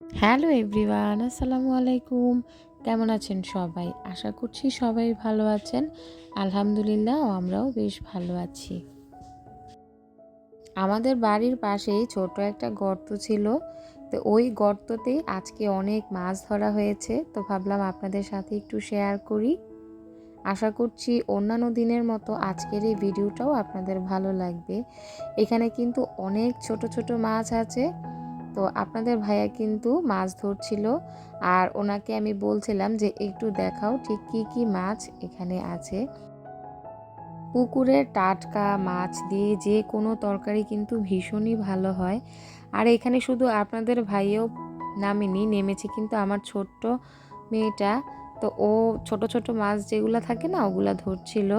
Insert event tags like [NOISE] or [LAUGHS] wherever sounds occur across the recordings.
Hello everyone, আসসালামু আলাইকুম। কেমন আছেন সবাই? আশা করছি সবাই ভালো আছেন। আলহামদুলিল্লাহ, আমরাও বেশ ভালো আছি। আমাদের বাড়ির পাশেই ছোট একটা গর্ত ছিল। তো ওই গর্ততেই আজকে অনেক মাছ ধরা হয়েছে। তো ভাবলাম আপনাদের সাথে একটু শেয়ার করি। আশা করছি অন্যান্য দিনের মতো আজকের এই ভিডিওটাও আপনাদের ভালো লাগবে। এখানে কিন্তু অনেক ছোট ছোট মাছ আছে। তো আপনাদের ভাইয়া কিন্তু মাছ ধরছিল। আর ওনাকে আমি বলছিলাম যে, একটু দেখাও ঠিক কি কি মাছ এখানে আছে। পুকুরের টাটকা মাছ দিয়ে যে কোনো তরকারি কিন্তু ভীষণই ভালো হয়। আর এখানে শুধু আপনাদের ভাইও নামেনি, নেমেছে কিন্তু আমার ছোট্ট মেয়েটা। তো ও ছোট ছোট মাছ যেগুলো থাকে না, ওগুলা ধরছিল।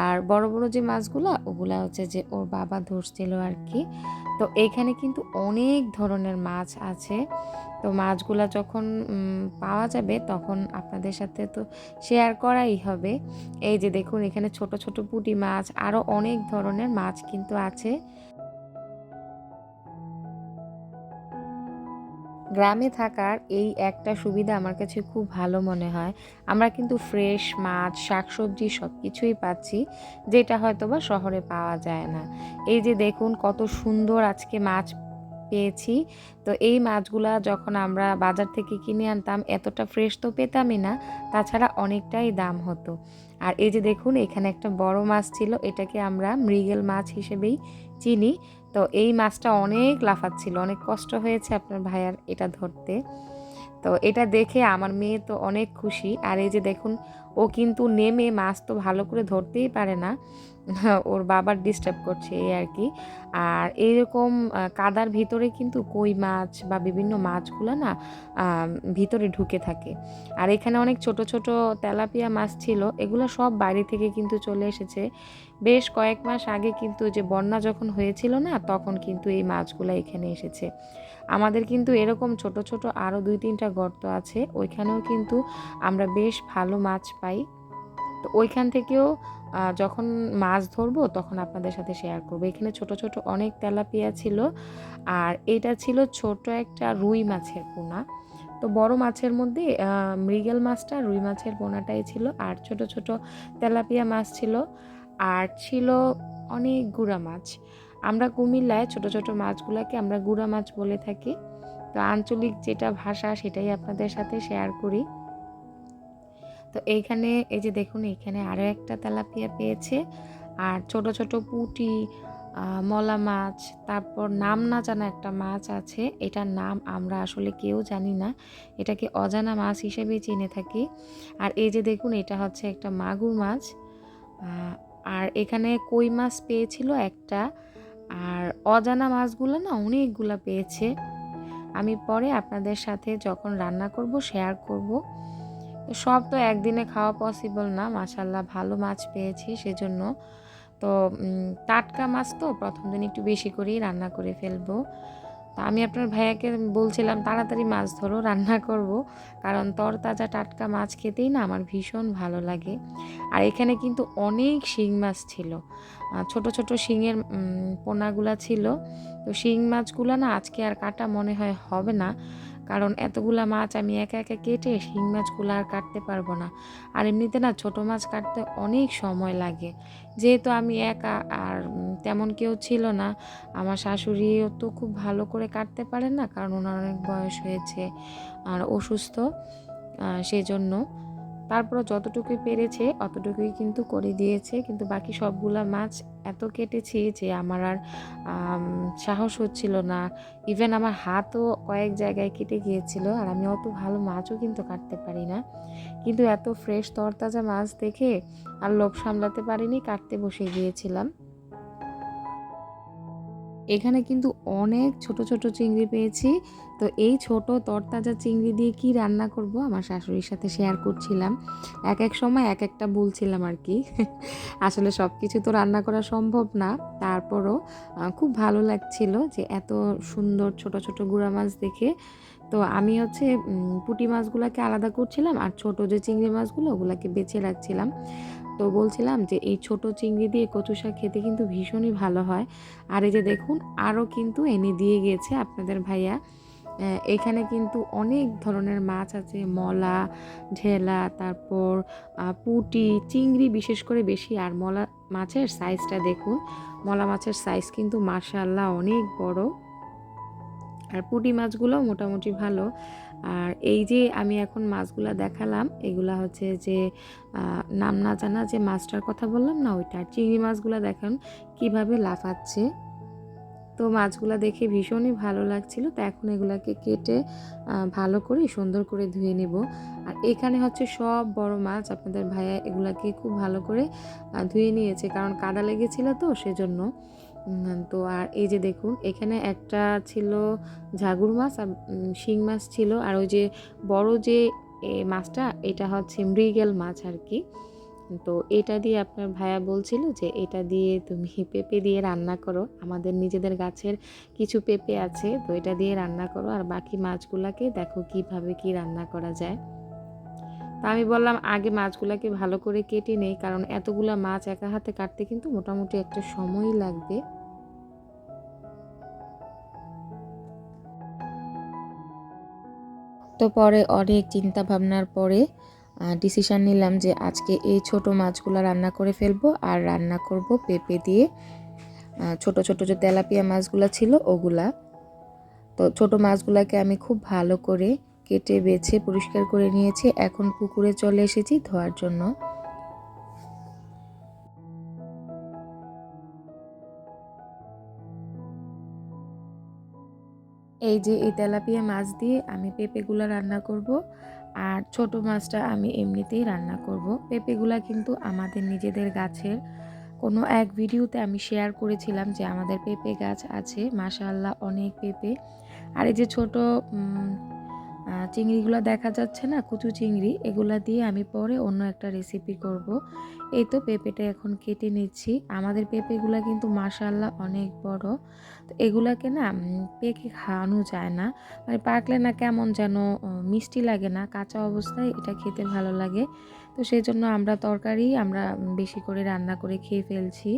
আর বড় বড় যে মাছগুলো, ওগুলা হচ্ছে যে ওর বাবা ধরছিল আর কি তো এখানে কিন্তু অনেক ধরনের মাছ আছে। তো মাছগুলা যখন পাওয়া যাবে, তখন আপনাদের সাথে তো শেয়ার করাই হবে। এই যে দেখুন, এখানে ছোট ছোট পুঁটি মাছ আরও অনেক ধরনের মাছ কিন্তু আছে। গ্রামে থাকার এই একটা সুবিধা আমার কাছে খুব ভালো মনে হয়। আমরা কিন্তু ফ্রেশ মাছ, শাকসবজি সব কিছুই পাচ্ছি, যেটা হয়তো বা শহরে পাওয়া যায় না। এই যে দেখুন কত সুন্দর আজকে মাছ পেয়েছি। তো এই মাছগুলা যখন আমরা বাজার থেকে কিনে আনতাম, এতটা ফ্রেশ তো পেতামই না, তাছাড়া অনেকটাই দাম হতো। আর এই যে দেখুন, এখানে একটা বড় মাছ ছিল, এটাকে আমরা মৃগেল মাছ হিসেবেই চিনি। তো এই মাছটা অনেক লাফাচ্ছিল, অনেক কষ্ট হয়েছে আপনার ভাইয়ার এটা ধরতে। তো এটা দেখে আমার মেয়ে তো অনেক খুশি। আর এই যে দেখুন ও কিন্তু নেমে মাছ তো ভালো করে ধরতেই পারে না। [LAUGHS] ওর বাবার ডিস্টার্ব করছে এই আর কি। আর এইরকম কাদার ভিতরে কিন্তু কই মাছ বা বিভিন্ন মাছগুলো না ভিতরে ঢুকে থাকে। আর এখানে অনেক ছোট ছোট তেলাপিয়া মাছ ছিল, এগুলো সব বাইরে থেকে কিন্তু চলে এসেছে। বেশ কয়েক মাস আগে কিন্তু যে বন্যা যখন হয়েছিল না, তখন কিন্তু এই মাছগুলো এখানে এসেছে। আমাদের কিন্তু এরকম ছোট ছোট আরও দুই, তিনটা গর্ত আছে। ওইখানেও কিন্তু আমরা বেশ ভালো মাছ পাই। তো ওইখান থেকেও যখন মাছ ধরবো তখন আপনাদের সাথে শেয়ার করব। এখানে ছোট ছোট অনেক তেলাপিয়া ছিল। আর এটা ছিল ছোট একটা রুই মাছের পোনা। তো বড় মাছের মধ্যে মৃগেল মাছটা রুই মাছের পোনাটাই ছিল। আর ছোট ছোট তেলাপিয়া মাছ ছিল। আর ছিল অনেক গুঁড়া মাছ। আমরা কুমিল্লায় ছোট ছোট মাছগুলোকে আমরা গুড়া মাছ বলে থাকি। তো আঞ্চলিক যেটা ভাষা সেটাই আপনাদের সাথে শেয়ার করি। তো এইখানে, এই যে দেখুন এখানে আরও একটা তেলাপিয়া পেয়েছে। আর ছোট ছোট পুঁটি মলা মাছ, তারপর নাম না জানা একটা মাছ আছে। এটার নাম আমরা আসলে কেউ জানি না। এটাকে অজানা মাছ হিসেবেই চিনে থাকি। আর এই যে দেখুন, এটা হচ্ছে একটা মাগুর মাছ। আর এখানে কই মাছ পেয়েছিল একটা? আর অজানা মাছগুলো না অনেকগুলো পেয়েছে। আমি পরে আপনাদের সাথে যখন রান্না করব শেয়ার করব। সব তো একদিনে খাওয়া পসিবল না মাসাল্লাহ ভালো মাছ পেয়েছি সেজন্য। তো টাটকা মাছ তো প্রথম দিন একটু বেশি করেই রান্না করে ফেলব। তা আমি আপনার ভাইয়াকে বলছিলাম, তাড়াতাড়ি মাছ ধরো, রান্না করব। কারণ তরতাজা টাটকা মাছ খেতেই না আমার ভীষণ ভালো লাগে। আর এখানে কিন্তু অনেক শিং মাছ ছিল। ছোট ছোট শিঙের পোনাগুলা ছিল। তো শিং মাছগুলো না আজকে আর কাটা মনে হয় হবে না। কারণ এতগুলা মাছ আমি একা একা কেটে শিং মাছগুলো আর কাটতে পারব না। আর এমনিতে না ছোট মাছ কাটতে অনেক সময় লাগে। যেহেতু আমি একা আর তেমন কেউ ছিল না, আমার শাশুড়িও তো খুব ভালো করে কাটতে পারেন না, কারণ ওনার অনেক বয়স হয়েছে আর অসুস্থ সেজন্য জন্য তারপর যতটুকুই পেরেছে, অতটুকুই কিন্তু করে দিয়েছে। কিন্তু বাকি সবগুলা মাছ এত কেটেছি যে আমার আর সাহস হচ্ছিল না। ইভেন আমার হাতও কয়েক জায়গায় কেটে গিয়েছিল আর আমি অত ভালো মাছও কিন্তু কাটতে পারি না। কিন্তু এত ফ্রেশ তরতাজা মাছ দেখে আর লোভ সামলাতে পারিনি, কাটতে বসে গিয়েছিলাম। এখানে কিন্তু অনেক ছোট ছোট চিংড়ি পেয়েছি। তো এই ছোট তরতাজা চিংড়ি দিয়ে কি রান্না করব আমার শাশুড়ির সাথে শেয়ার করছিলাম। এক এক সময় এক একটা বলছিলাম আর কি। আসলে সব কিছু তো রান্না করা সম্ভব না। তারপরও খুব ভালো লাগছিল যে এত সুন্দর ছোট ছোট গুঁড়া মাছ দেখে তো আমি হচ্ছে পুঁটি মাছগুলোকে আলাদা করছিলাম আর ছোট যে চিংড়ি মাছগুলো ওগুলোকে বেছে রাখছিলাম। তো বলছিলাম যে এই ছোট চিংড়ি দিয়ে কচু শাক খেতে কিন্তু ভীষণই ভালো হয়। আর এই যে দেখুন, আরও কিন্তু এনে দিয়ে গিয়েছে আপনাদের ভাইয়া। এখানে কিন্তু অনেক ধরনের মাছ আছে, মলা, ঢেলা, তারপর পুঁটি, চিংড়ি বিশেষ করে বেশি। আর মলা মাছের সাইজটা দেখুন, মলা মাছের সাইজ কিন্তু মাশাল্লাহ অনেক বড়। আর পুঁটি মাছগুলো মোটামুটি ভালো। আর এই যে আমি এখন মাছগুলা দেখালাম, এগুলা হচ্ছে যে নাম না জানা যে মাছটার কথা বললাম না ওইটা। চিংড়ি মাছগুলা দেখেন কীভাবে লাফাচ্ছে। তো মাছগুলো দেখে ভীষণই ভালো লাগছিল। তো এখন এগুলাকে কেটে ভালো করে সুন্দর করে ধুয়ে নেব। আর এখানে হচ্ছে সব বড় মাছ আপনাদের ভাইয়া এগুলাকে খুব ভালো করে ধুয়ে নিয়েছে। কারণ কাদা লেগেছিল তো সেজন্য। তো আর এই যে দেখুন, এখানে একটা ছিল ঝাগুর মাছ আর শিং মাছ ছিল। আর ওই যে বড় যে মাছটা, এটা হচ্ছে মৃগেল মাছ আর কি। তো এটা দিয়ে আপনার ভাইয়া বলছিল যে, এটা দিয়ে তুমি পেঁপে দিয়ে রান্না করো। আমাদের নিজেদের গাছের কিছু পেঁপে আছে, তো এটা দিয়ে রান্না করো। আর বাকি মাছগুলাকে দেখো কীভাবে কি রান্না করা যায়। তা আমি বললাম, আগে মাছগুলাকে ভালো করে কেটে নেই, কারণ এতগুলা মাছ একা হাতে কাটতে কিন্তু মোটামুটি একটা সময়ই লাগবে। তো পরে অনেক চিন্তা ভাবনার পরে ডিসিশন নিলাম যে আজকে এই ছোট মাছগুলো রান্না করে ফেলব আর রান্না করব পেঁপে দিয়ে। ছোট ছোট যে তেলাপিয়া মাছগুলো ছিল ওগুলা। তো ছোট মাছগুলাকে আমি খুব ভালো করে কেটে বেছে পরিষ্কার করে নিয়েছি। এখন পুকুরে চলে এসেছি ধোয়ার জন্য। এই যে এই তেলাপিয়া মাছ দিয়ে আমি পেঁপেগুলো রান্না করব, আর ছোট মাছটা আমি এমনিতেই রান্না করব। পেঁপেগুলা কিন্তু আমাদের নিজেদের গাছের। কোনো এক ভিডিওতে আমি শেয়ার করেছিলাম যে আমাদের পেঁপে গাছ আছে, মাশাআল্লাহ অনেক পেঁপে। আর এই যে ছোট চিংড়িগুলো দেখা যাচ্ছে না, কুচু চিংড়ি, এগুলা দিয়ে আমি পরে অন্য একটা রেসিপি করব। এই তো পেঁপেটা এখন কেটে নিচ্ছি। আমাদের পেঁপেগুলো কিন্তু মাশাআল্লাহ অনেক বড়। তো এগুলাকে না পেকে খাওয়ানো যায় না। মানে পাকলে না কেমন যেন মিষ্টি লাগে না, কাঁচা অবস্থায় এটা খেতে ভালো লাগে। তো সেই জন্য আমরা তরকারি আমরা বেশি করে রান্না করে খেয়ে ফেলছি।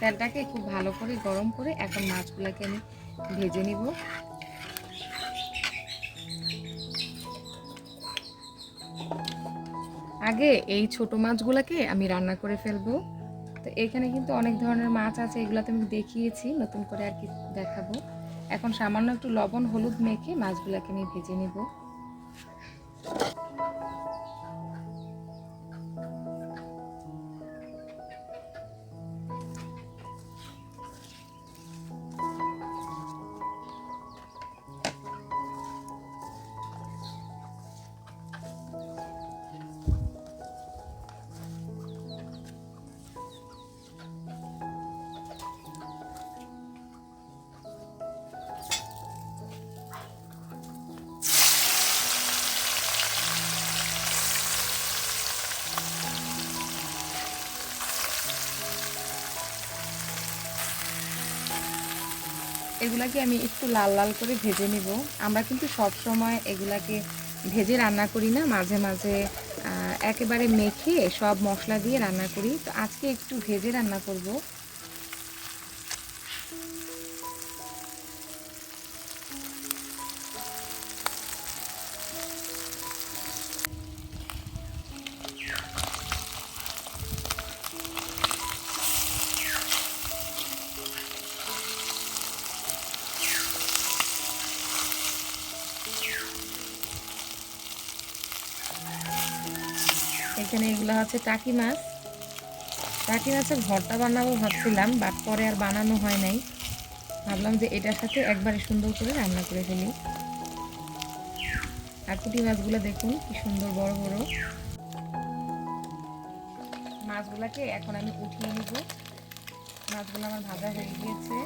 তেলটাকে খুব ভালো করে গরম করে এখন মাছগুলোকে আমি ভেজে নিব। আগে এই ছোট মাছগুলোকে আমি রান্না করে ফেলব। তো এখানে কিন্তু অনেক ধরনের মাছ আছে এগুলো তো আমি দেখিয়েছি, নতুন করে আর কি দেখাবো। এখন সামান্য একটু লবণ, হলুদ মেখে মাছগুলোকে আমি ভেজে নেব। এগুলাকে আমি একটু লাল লাল করে ভেজে নিব। আমরা কিন্তু সব সময় এগুলাকে ভেজে রান্না করি না, মাঝে মাঝে একেবারে মেখে সব মশলা দিয়ে রান্না করি। তো আজকে একটু ভেজে রান্না করব। হচ্ছে টাকি মাছ। টাকি মাছের ভর্তা বানাবো ভাবছিলাম বাট পরে আর বানানো হয় নাই। ভাবলাম যে এটার সাথে একবারে সুন্দর করে রান্না করে ফেলি। আর পুঁটি মাছগুলো দেখুন, কি সুন্দর বড় বড়। মাছগুলোকে এখন আমি উঠিয়ে নিব। মাছগুলো আমার ভাজা হয়ে গিয়েছে।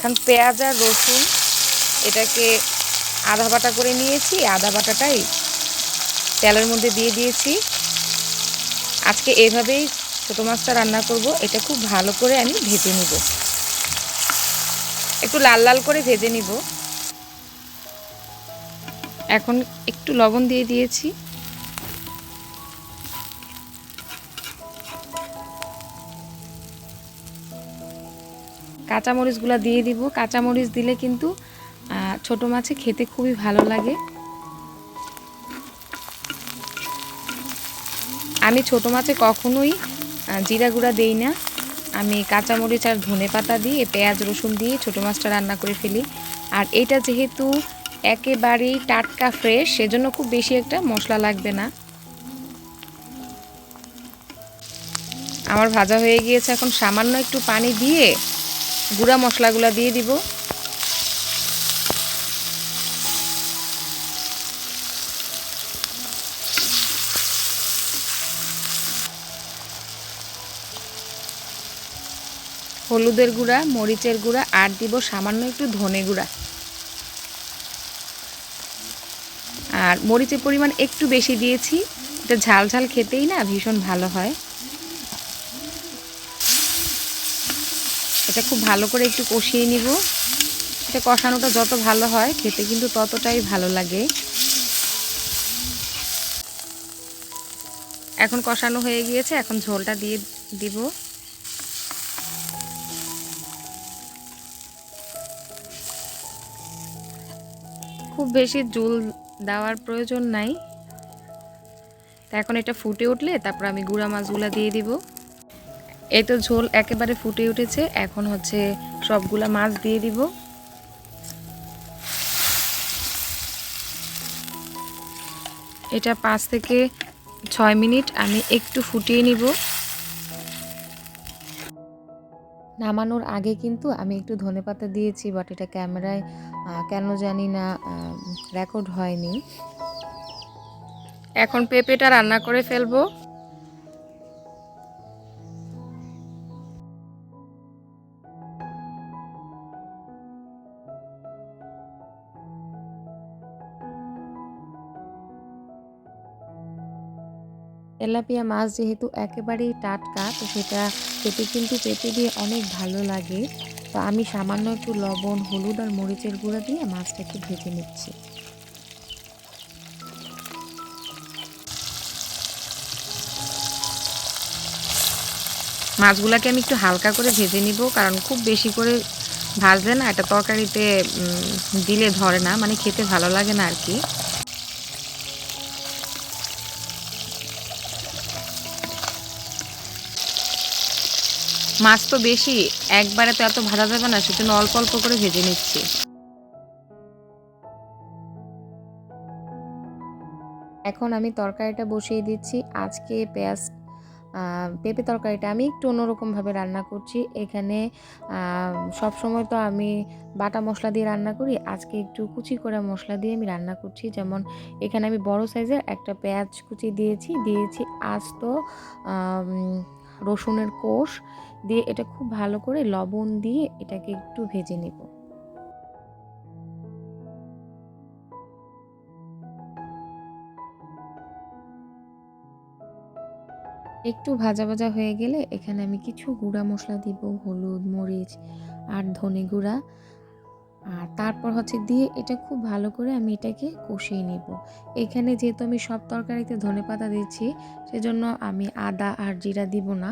এখন পেঁয়াজ আর রসুন, এটাকে আধা বাটা করে নিয়েছি। আধা বাটাটাই তেলের মধ্যে দিয়ে দিয়েছি। আজকে এভাবেই ছোটো মাছটা রান্না করব। এটা খুব ভালো করে আমি ভেজে নিব। একটু লাল লাল করে ভেজে নিব। এখন একটু লবণ দিয়ে দিয়েছি। কাঁচামরিচগুলো দিয়ে দিব। কাঁচামরিচ দিলে কিন্তু ছোট মাছে খেতে খুবই ভালো লাগে। আমি ছোট মাছে কখনোই জিরা গুঁড়া দেই না। আমি কাঁচামরিচ আর ধনে পাতা দিয়ে, পেঁয়াজ, রসুন দিয়ে ছোট মাছটা রান্না করে ফেলি। আর এটা যেহেতু একেবারেই টাটকা ফ্রেশ সেজন্য খুব বেশি একটা মশলা লাগবে না। আমার ভাজা হয়ে গিয়েছে, এখন সামান্য একটু পানি দিয়ে গুঁড়া মশলাগুলো দিয়ে দিব। হলুদের গুঁড়া, মরিচের গুঁড়া, আর দিব সামান্য একটু ধনে গুঁড়া। আর মরিচের পরিমাণ একটু বেশি দিয়েছি। এটা ঝাল ঝাল খেতেই না ভীষণ ভালো হয়। এটা খুব ভালো করে একটু কষিয়ে নিব। এটা কষানোটা যত ভালো হয়, খেতে কিন্তু ততটাই ভালো লাগে। এখন কষানো হয়ে গিয়েছে, এখন ঝোলটা দিয়ে দিব। খুব বেশি জল দেওয়ার প্রয়োজন নাই। তা এখন এটা ফুটে উঠলে, তারপর আমি গুঁড়া মাছগুলো দিয়ে দিব। এই তো ঝোল একেবারে ফুটে উঠেছে। এখন হচ্ছে সবগুলা মাছ দিয়ে দিব। এটা পাঁচ থেকে ছয় মিনিট আমি একটু ফুটিয়ে নিব। নামানোর আগে কিন্তু আমি একটু ধনেপাতা দিয়েছি বাট এটা ক্যামেরায় কেন জানি না রেকর্ড হয়নি। এখন পেঁপেটা রান্না করে ফেলব। তেলাপিয়া মাছ যেহেতু একেবারেই টাটকা, তো সেটা খেতে কিন্তু পেঁপে দিয়ে অনেক ভালো লাগে। তো আমি সামান্য একটু লবণ, হলুদ আর মরিচের গুঁড়া দিয়ে মাছটাকে ভেজে নিচ্ছি। মাছগুলাকে আমি একটু হালকা করে ভেজে নিব, কারণ খুব বেশি করে ভাজলে না, এটা তরকারিতে দিলে ধরে না মানে খেতে ভালো লাগে না আর কি। মাছ তো বেশি একবারে তো এত ভাজা যাবে না সেজন্য অল্প অল্প করে ভেজে নিচ্ছি। এখন আমি তরকারিটা বসিয়ে দিচ্ছি। আজকে পেঁয়াজ পেঁপে তরকারিটা আমি একটু অন্যরকমভাবে রান্না করছি। এখানে সব সময় তো আমি বাটা মশলা দিয়ে রান্না করি আজকে একটু কুচি করে মশলা দিয়ে আমি রান্না করছি। যেমন এখানে আমি বড় সাইজের একটা পেঁয়াজ কুচি দিয়েছি দিয়েছি আস্ত আম, রসুনের কোষ দিয়ে এটা খুব ভালো করে লবণ দিয়ে এটাকে একটু ভেজে নেব। একটু ভাজা ভাজা হয়ে গেলে এখানে আমি কিছু গুঁড়া মশলা দিব, হলুদ, মরিচ আর ধনে গুঁড়া। আর তারপর হচ্ছে দিয়ে এটা খুব ভালো করে আমি এটাকে কষিয়ে নিব। এখানে যেহেতু আমি সব তরকারিতে ধনে পাতা দিচ্ছি, সেজন্য আমি আদা আর জিরা দিব না।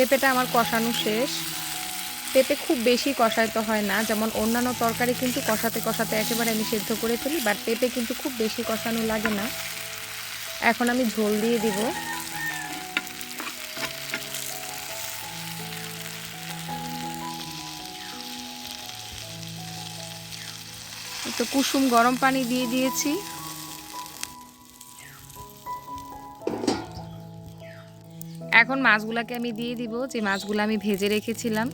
পেঁপেটা আমার কষানো শেষ। পেঁপে খুব বেশি কষাইতে হয় না, যেমন অন্যান্য তরকারি কিন্তু কষাতে কষাতে একেবারে আমি সেদ্ধ করে ফেলি বাট পেঁপে কিন্তু খুব বেশি কষানো লাগে না। এখন আমি ঝোল দিয়ে দিব। তো কুসুম গরম পানি দিয়ে দিয়েছি। এখন মাছগুলাকে আমি দিয়ে দিব, যে মাছগুলো আমি ভেজে রেখেছিলাম।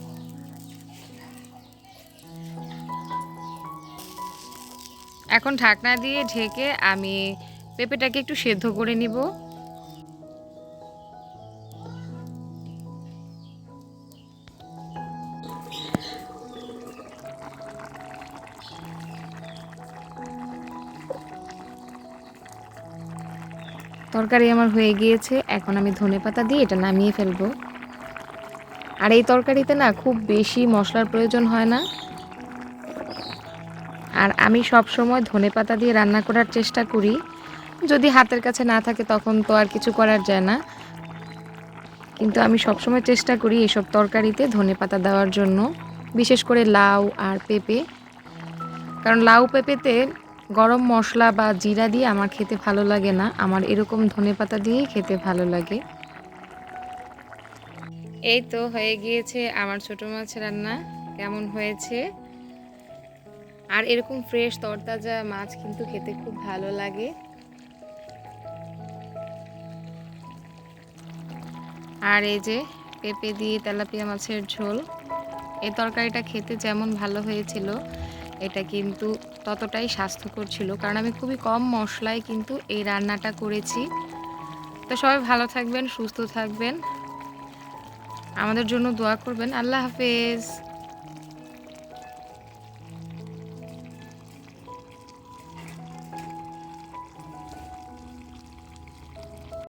এখন ঢাকনা দিয়ে ঢেকে আমি পেঁপেটাকে একটু সেদ্ধ করে নিব। তরকারি আমার হয়ে গিয়েছে, এখন আমি ধনেপাতা দিয়ে এটা নামিয়ে ফেলব। আর এই তরকারিতে না খুব বেশি মশলার প্রয়োজন হয় না। আর আমি সব সময় ধনেপাতা দিয়ে রান্না করার চেষ্টা করি। যদি হাতের কাছে না থাকে তখন তো আর কিছু করার যায় না। কিন্তু আমি সবসময় চেষ্টা করি এসব তরকারিতে ধনেপাতা দেওয়ার জন্য, বিশেষ করে লাউ আর পেঁপে। কারণ লাউ, পেঁপেতে গরম মশলা বা জিরা দিয়ে আমার খেতে ভালো লাগে না। আমার এরকম ধনেপাতা দিয়েই খেতে ভালো লাগে। এই তো হয়ে গিয়েছে আমার ছোট মাছ রান্না। কেমন হয়েছে? আর এরকম ফ্রেশ তরতাজা মাছ কিন্তু খেতে খুব ভালো লাগে। আর এই যে পেঁপে দিয়ে তেলাপিয়া মাছের ঝোল। এই তরকারিটা খেতে যেমন ভালো হয়েছিল এটা কিন্তু ততটাই স্বাস্থ্যকর ছিল। কারণ আমি খুবই কম মশলায় কিন্তু এই রান্নাটা করেছি। তো সবাই ভালো থাকবেন, সুস্থ থাকবেন। আমাদের জন্য দোয়া করবেন। আল্লাহ হাফেজ।